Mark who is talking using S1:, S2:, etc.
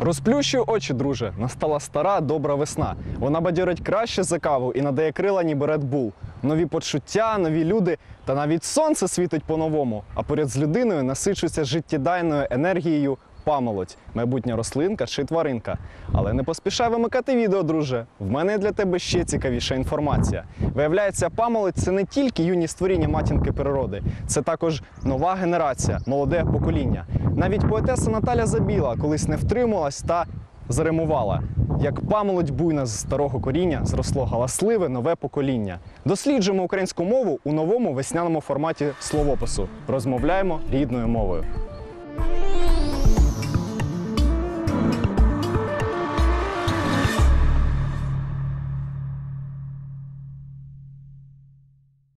S1: Розплющуй очі, друже. Настала стара добра весна. Вона бадьорить краще за каву і надає крила, ніби Red Bull. Нові почуття, нові люди, та навіть сонце світить по-новому. А поряд з людиною насичується життєдайною енергією памолодь, майбутня рослинка чи тваринка. Але не поспішай вимикати відео, друже. В мене для тебе ще цікавіша інформація. Виявляється, памолодь це не тільки юні створіння матінки природи, це також нова генерація, молоде покоління. Навіть поетеса Наталя Забіла колись не втрималась та заримувала. Як памолодь буйна з старого коріння зросло галасливе нове покоління. Досліджуємо українську мову у новому весняному форматі словопису. Розмовляємо рідною мовою.